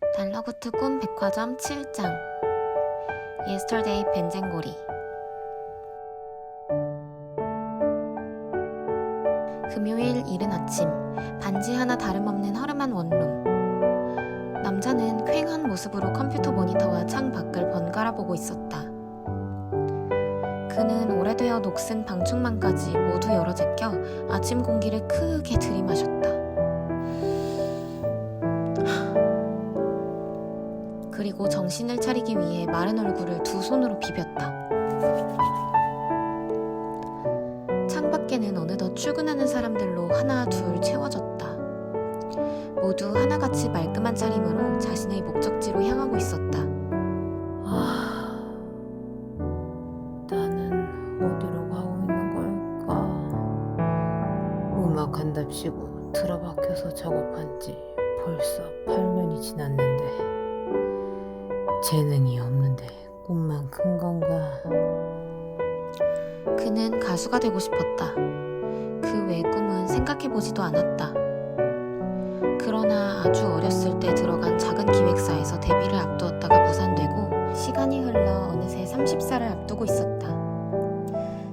달러구트 꿈 백화점 7장 예스터데이 벤젠고리 금요일 이른 아침 반지 하나 다름없는 허름한 원룸 남자는 쾌한 모습으로 컴퓨터 모니터와 창 밖을 번갈아 보고 있었다. 그는 오래되어 녹슨 방충망까지 모두 열어 제껴 아침 공기를 크게 들이마셨다. 그리고 정신을 차리기 위해 마른 얼굴을 두 손으로 비볐다. 창밖에는 어느덧 출근하는 사람들로 하나 둘 채워졌다. 모두 하나같이 말끔한 차림으로 자신의 목적지로 향하고 있었다. 꿈만 큰 건가? 그는 가수가 되고 싶었다. 그 외의 꿈은 생각해보지도 않았다. 그러나 아주 어렸을 때 들어간 작은 기획사에서 데뷔를 앞두었다가 무산되고 시간이 흘러 어느새 30살을 앞두고 있었다.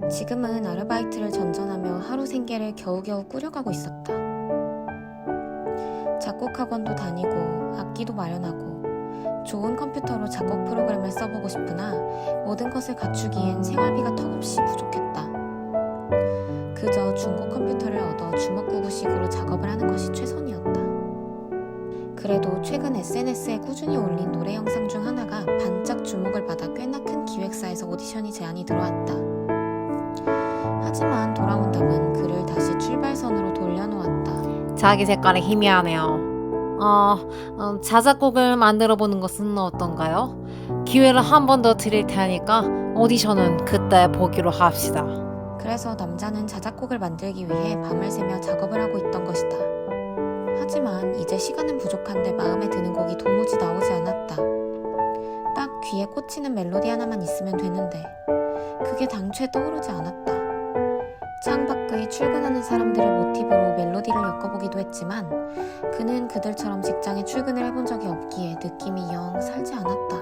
지금은 아르바이트를 전전하며 하루 생계를 겨우겨우 꾸려가고 있었다. 작곡 학원도 다니고 악기도 마련하고 좋은 컴퓨터로 작곡 프로그램을 써보고 싶으나 모든 것을 갖추기엔 생활비가 턱없이 부족했다. 그저 중고 컴퓨터를 얻어 주먹구구식으로 작업을 하는 것이 최선이었다. 그래도 최근 SNS에 꾸준히 올린 노래 영상 중 하나가 반짝 주목을 받아 꽤나 큰 기획사에서 오디션이 제안이 들어왔다. 하지만 돌아온 답은 그를 다시 출발선으로 돌려놓았다. 자기 색깔에 희미하네요. 어, 어, 자작곡을 만들어 보는 것은 어떤가요? 기회를 한 번 더 드릴 테니까 오디션은 그때 보기로 합시다. 그래서 남자는 자작곡을 만들기 위해 밤을 새며 작업을 하고 있던 것이다. 하지만 이제 시간은 부족한데 마음에 드는 곡이 도무지 나오지 않았다. 딱 귀에 꽂히는 멜로디 하나만 있으면 되는데 그게 당초에 떠오르지 않았다. 창밖의 출근하는 사람들을 모티브로 멜로디를 엮어보기도 했지만 그는 그들처럼 직장에 출근을 해본 적이 없기에 느낌이 영 살지 않았다.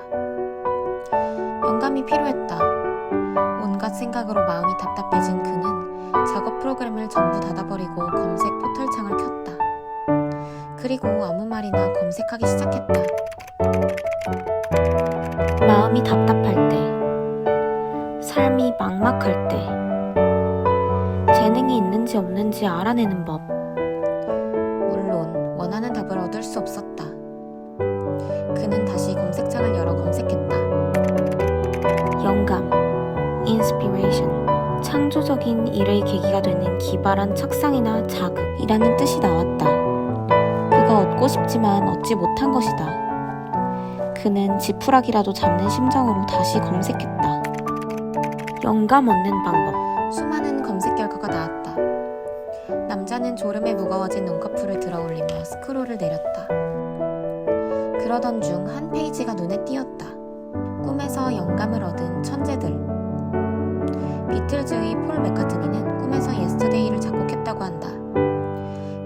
영감이 필요했다. 온갖 생각으로 마음이 답답해진 그는 작업 프로그램을 전부 닫아버리고 검색 포털창을 켰다. 그리고 아무 말이나 검색하기 시작했다. 재능이 있는지 없는지 알아내는 법. 물론 원하는 답을 얻을 수 없었다. 그는 다시 검색창을 열어 검색했다. 영감, inspiration, 창조적인 일의 계기가 되는 기발한 척상이나 자극이라는 뜻이 나왔다. 그가 얻고 싶지만 얻지 못한 것이다. 그는 지푸라기라도 잡는 심정으로 다시 검색했다. 영감 얻는 방법. 남자는 졸음에 무거워진 눈꺼풀을 들어 올리며 스크롤을 내렸다. 그러던 중 한 페이지가 눈에 띄었다. 꿈에서 영감을 얻은 천재들. 비틀즈의 폴 맥카트니는 꿈에서 예스터데이를 작곡했다고 한다.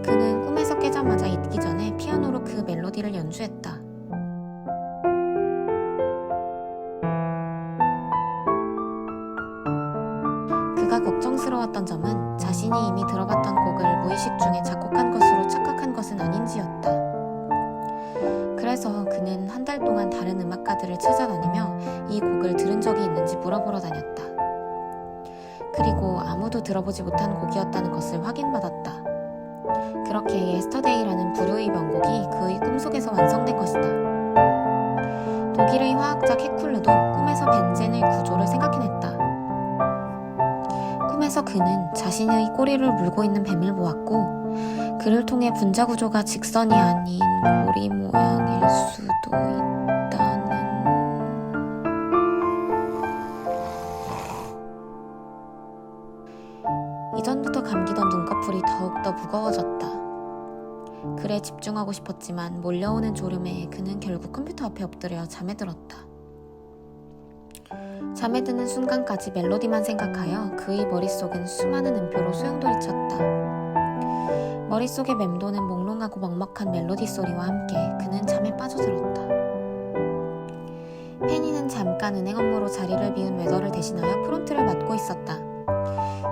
그는 꿈에서 깨자마자 잊기 전에 피아노로 그 멜로디를 연주했다. 그가 걱정스러웠던 점은 자신이 이미 들어봤던 곡을 무의식 중에 작곡한 것으로 착각한 것은 아닌지였다. 그래서 그는 한 달 동안 다른 음악가들을 찾아다니며 이 곡을 들은 적이 있는지 물어보러 다녔다. 그리고 아무도 들어보지 못한 곡이었다는 것을 확인받았다. 그렇게 예스터데이라는 부류의 명곡이 그의 꿈속에서 완성된 것이다. 독일의 화학자 케쿨르도 꿈에서 벤젠의 구조를. 꿈에서 그는 자신의 꼬리를 물고 있는 뱀을 보았고, 그를 통해 분자 구조가 직선이 아닌 고리 모양일 수도 있다는. 이전부터 감기던 눈꺼풀이 더욱더 무거워졌다. 글에 집중하고 싶었지만 몰려오는 졸음에 그는 결국 컴퓨터 앞에 엎드려 잠에 들었다. 잠에 드는 순간까지 멜로디만 생각하여 그의 머릿속은 수많은 음표로 소용돌이 쳤다. 머릿속에 맴도는 몽롱하고 먹먹한 멜로디 소리와 함께 그는 잠에 빠져들었다. 페니는 잠깐 은행 업무로 자리를 비운 웨더를 대신하여 프론트를 맡고 있었다.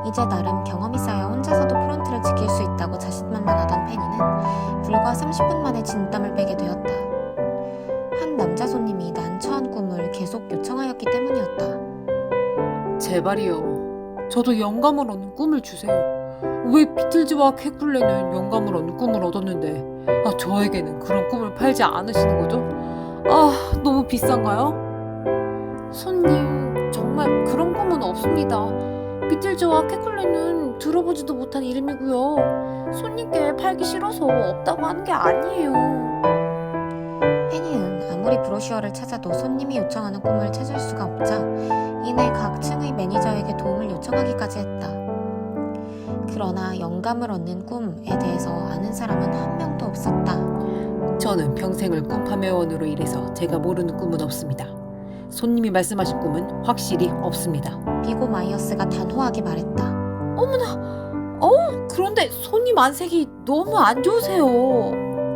이제 나름 경험이 쌓여 혼자서도 프론트를 지킬 수 있다고 자신만만하던 페니는 불과 30분 만에 진땀을 빼게 되었다. 제발이요. 저도 영감을 얻는 꿈을 주세요. 왜 비틀즈와 캐쿨레는 영감을 얻는 꿈을 얻었는데 아 저에게는 그런 꿈을 팔지 않으시는 거죠? 아 너무 비싼가요? 손님 정말 그런 꿈은 없습니다. 비틀즈와 캐쿨레는 들어보지도 못한 이름이고요. 손님께 팔기 싫어서 없다고 하는 게 아니에요. 페니는 아무리 브로셔를 찾아도 손님이 요청하는 꿈을 찾을 수가 없자 이내 각 층의 매니저에게 도움을 요청하기까지 했다. 그러나 영감을 얻는 꿈에 대해서 아는 사람은 한 명도 없었다. 저는 평생을 꿈파매원으로 일해서 제가 모르는 꿈은 없습니다. 손님이 말씀하신 꿈은 확실히 없습니다. 비고 마이어스가 단호하게 말했다. 어머나, 어우, 그런데 손님 안색이 너무 안 좋으세요.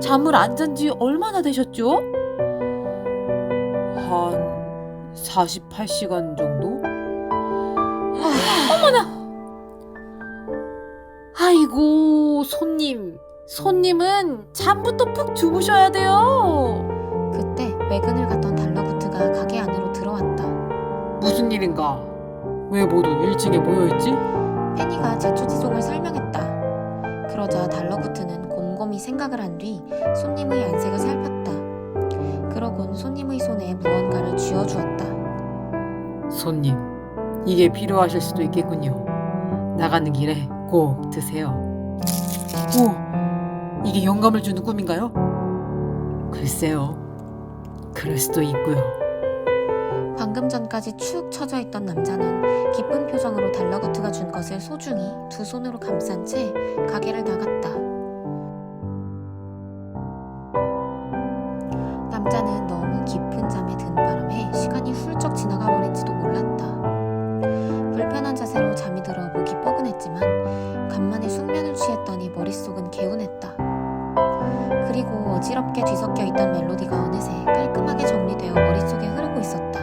잠을 안 잔 지 얼마나 되셨죠? 한 48시간 정도? 어머나! 아이고, 손님. 손님은 잠부터 푹 주무셔야 돼요. 그때 외근을 갔던 달러구트가 가게 안으로 들어왔다. 무슨 일인가? 왜 모두 1층에 모여있지? 페니가 자초지종을 설명했다. 그러자 달러구트는 곰곰이 생각을 한 뒤 손님의 안색을 살폈다. 그러곤 손님의 손에 무언가를 쥐어주었다. 손님, 이게 필요하실 수도 있겠군요. 나가는 길에 꼭 드세요. 오, 이게 영감을 주는 꿈인가요? 글쎄요. 그럴 수도 있고요. 방금 전까지 축 처져 있던 남자는 기쁜 표정으로 달러구트가 준 것을 소중히 두 손으로 감싼 채 가게를 나갔다. 남자는 너무 깊은 잠에 든 바람에 시간이 훌쩍 지나가 버린지도 몰랐다. 불편한 자세로 잠이 들어 목이 뻐근했지만 간만에 숙면을 취했더니 머릿속은 개운했다. 그리고 어지럽게 뒤섞여 있던 멜로디가 어느새 깔끔하게 정리되어 머릿속에 흐르고 있었다.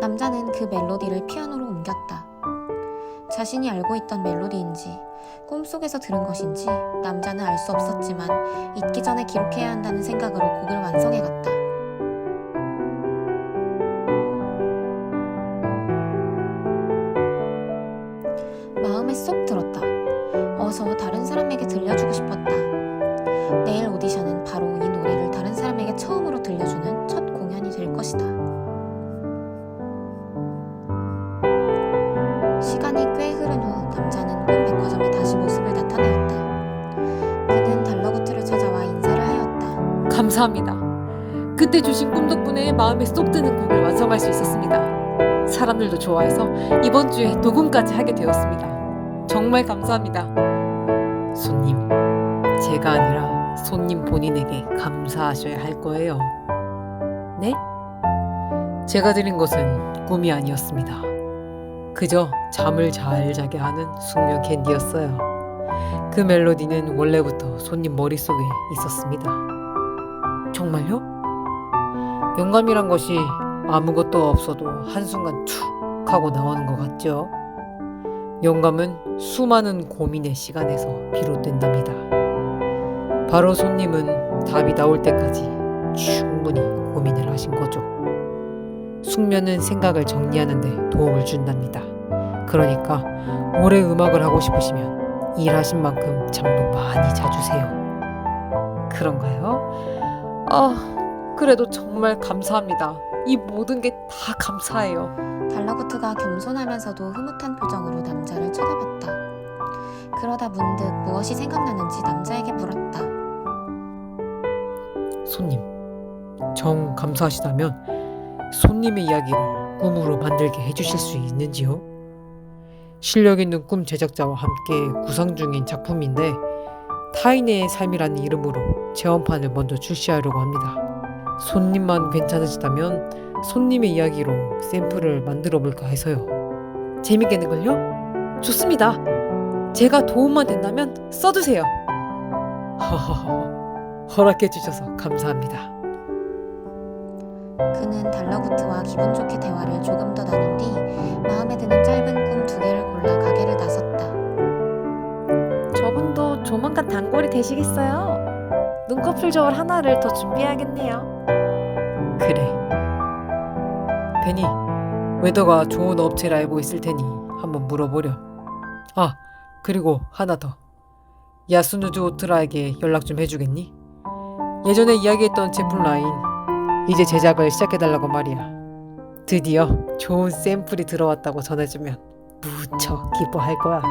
남자는 그 멜로디를 피아노로 옮겼다. 자신이 알고 있던 멜로디인지 꿈속에서 들은 것인지 남자는 알 수 없었지만 잊기 전에 기록해야 한다는 생각으로 곡을 완성해 갔다. 마음에 쏙 들었다. 어서 다른 사람에게 들려주고 싶었다. 내일 오디션은 바로 이 노래를 다른 사람에게 처음으로 들려주는 첫 공연이 될 것이다. 감사합니다. 그때 주신 꿈 덕분에 마음에 쏙 드는 곡을 완성할 수 있었습니다. 사람들도 좋아해서 이번 주에 녹음까지 하게 되었습니다. 정말 감사합니다. 손님, 제가 아니라 손님 본인에게 감사하셔야 할 거예요. 네? 제가 드린 것은 꿈이 아니었습니다. 그저 잠을 잘 자게 하는 숙면 캔디였어요. 그 멜로디는 원래부터 손님 머릿속에 있었습니다. 정말요? 영감이란 것이 아무것도 없어도 한순간 툭 하고 나오는 것 같죠? 영감은 수많은 고민의 시간에서 비롯된답니다. 바로 손님은 답이 나올 때까지 충분히 고민을 하신 거죠. 숙면은 생각을 정리하는데 도움을 준답니다. 그러니까 오래 음악을 하고 싶으시면 일하신 만큼 잠도 많이 자주세요. 그런가요? 아, 그래도 정말 감사합니다. 이 모든 게 다 감사해요. 달러구트가 겸손하면서도 흐뭇한 표정으로 남자를 쳐다봤다. 그러다 문득 무엇이 생각나는지 남자에게 물었다. 손님, 정 감사하시다면 손님의 이야기를 꿈으로 만들게 해주실 수 있는지요? 실력 있는 꿈 제작자와 함께 구상 중인 작품인데 타인의 삶이라는 이름으로 체험판을 먼저 출시하려고 합니다. 손님만 괜찮으시다면 손님의 이야기로 샘플을 만들어 볼까 해서요. 재밌겠는걸요? 좋습니다. 제가 도움만 된다면. 허허허, 허락해 주셔서 감사합니다. 그는 달러구트와 기분 좋게 대화를 조금 더 나눈 뒤 마음에 드는 짧은 꿈 두 개를 골라 가게를 나섰다. 조만간 단골이 되시겠어요. 눈꺼풀 저울 하나를 더 준비해야겠네요. 그래. 베니, 웨더가 좋은 업체를 알고 있을 테니 한번 물어보렴. 아, 그리고 하나 더. 야스누즈 오트라에게 연락 좀 해주겠니? 예전에 이야기했던 제품 라인 이제 제작을 시작해달라고 말이야. 드디어 좋은 샘플이 들어왔다고 전해주면 무척 기뻐할 거야.